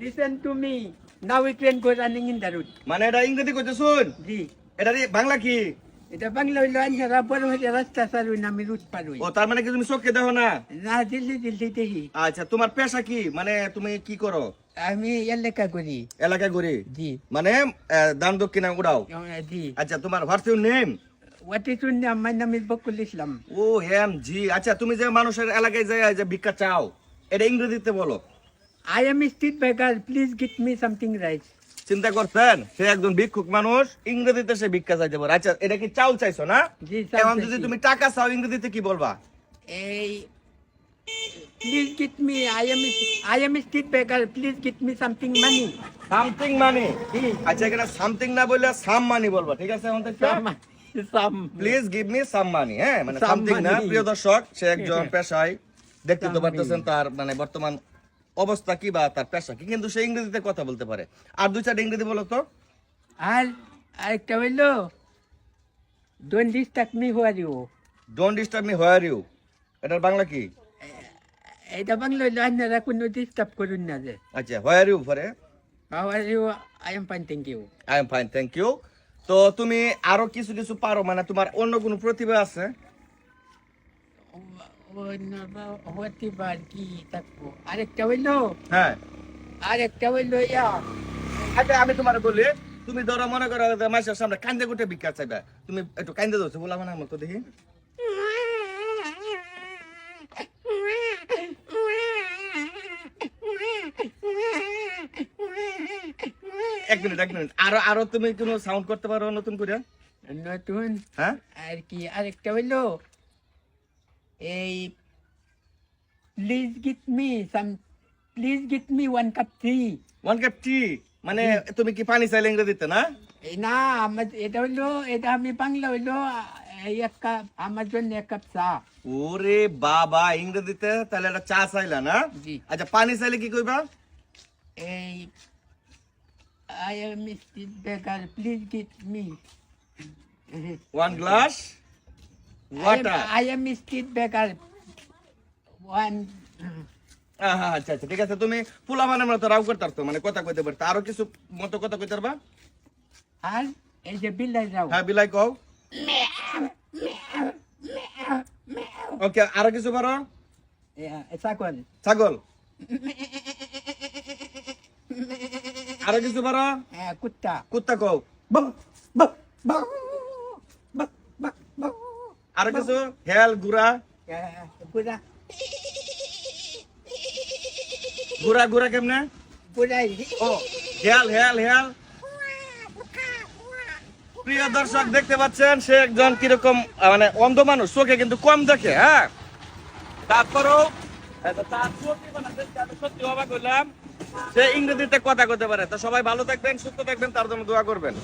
Listen to me. Now we can go running in the road. মানে এটা ইংরেজি কইতে শুন। জি। এটা রে- বাংলা কি? এটা বাংলা হইল আন্যারা বড় হয়ে রাস্তা চালুই না আমি রুট পারুই ও তার মানে কি তুমি চোখে দেখো না? না দিল্লি দিল্লি দেখি। আচ্ছা তোমার পেশা কি? মানে তুমি কি করো? আমি এলাকা করি। এলাকায় ঘুরি জি। মানে দান দক্ষিণা উড়াও? জি। আচ্ছা তোমার what's your name? Islam. O M G. আচ্ছা তুমি যে মানুষের এলাকায় যে যে ভিক্ষা চাও এটা ইংরেজিতে বলো। I am street beggar please give me something right চিন্তা করছেন? সে একজন ভিক্ষুক মানুষ ইংরেজিতে সে ভিক্ষা চাইতে পারে। আচ্ছা এটা কি চাউল চাইছো না? জি এখন যদি তুমি টাকা চাও ইংরেজিতে কি বলবা? এই please give me I am I am street beggar please give me something money something money আচ্ছা এখানে সামথিং না বললে সাম মানি বলবা। ঠিক আছে some please give me some money হ্যাঁ? মানে সামথিং না। প্রিয় দর্শক সে একজন পেশায়। দেখতে তো পারতেছেন তার মানে বর্তমান অবস্থা কি বা তার পেশা কি? কিন্তু সে ইংরেজিতে কথা বলতে পারে। আর দুই চারটা ইংরেজি বলো তো। আর আরেকটা হইল don't disturb me who are you don't disturb me where you এটার বাংলা কি? এটা বাংলা হইল আপনারা কোনো ডিস্টার্ব করুন না যে। আচ্ছা হোয়ার ইউ পরে? How are you I am fine thank you I am fine thank you তো তুমি আরও কিছু কিছু পারো মানে তোমার অন্য কোনো প্রতিভা আছে? হতিবার কি থাকব আরেকটা হইল? হ্যাঁ। আরেকটা হইল ইয়া। আচ্ছা আমি তোমার বলি তুমি ধরো মনে করো মাসের সামনে কান্দে গুটে ভিক্ষা চাইবে। তুমি একটু কান্দে দোছো বলা মানে মতো দেখি। এক মিনিট এক মিনিট। আরও আরও তুমি কোনো সাউন্ড করতে পারো নতুন করে? নতুন? হ্যাঁ? আর কি আরেকটা হইল? এই please give me some please give me one cup tea one cup tea মানে তুমি কি পানি চাইলে ইংরেজিতে না এই না আমার এটা হইল এটা আমি বাংলা হইল এই এক কাপ আমার জন্য এক কাপ চা ওরে বাবা ইংরেজিতে তাহলে একটা চা চাইলা না জি আচ্ছা পানি চাইলে কি কইবা এই I am street beggar please give me one glass আচ্ছা আচ্ছা ঠিক আছে তুমি পোলা মানে রাও করতে পারতো মানে কথা কইতে পারতো। আরও কিছু মতো কথা কইতে পারবা? আর এই যে বিলাই যাও হ্যাঁ বিলাই কও। ওকে আরও কিছু পারো ছাগল। ছাগল। আরও কিছু পারো হ্যাঁ, কুত্তা। কুত্তা কও। আরও কিছু হেল গুড়া। হ্যাঁ, গুড়া গুড়া কেমনে? ও হেল হেল হেল। প্রিয় দর্শক দেখতে পাচ্ছেন সে একজন কীরকম মানে অন্ধ মানুষ চোখে কিন্তু কম দেখে হ্যাঁ? তারপরেও মানে সত্যি অবাক হইলাম সে ইংরেজিতে কথা কইতে পারে। তো সবাই ভালো থাকবেন সুস্থ থাকবেন তার জন্য দোয়া করবেন।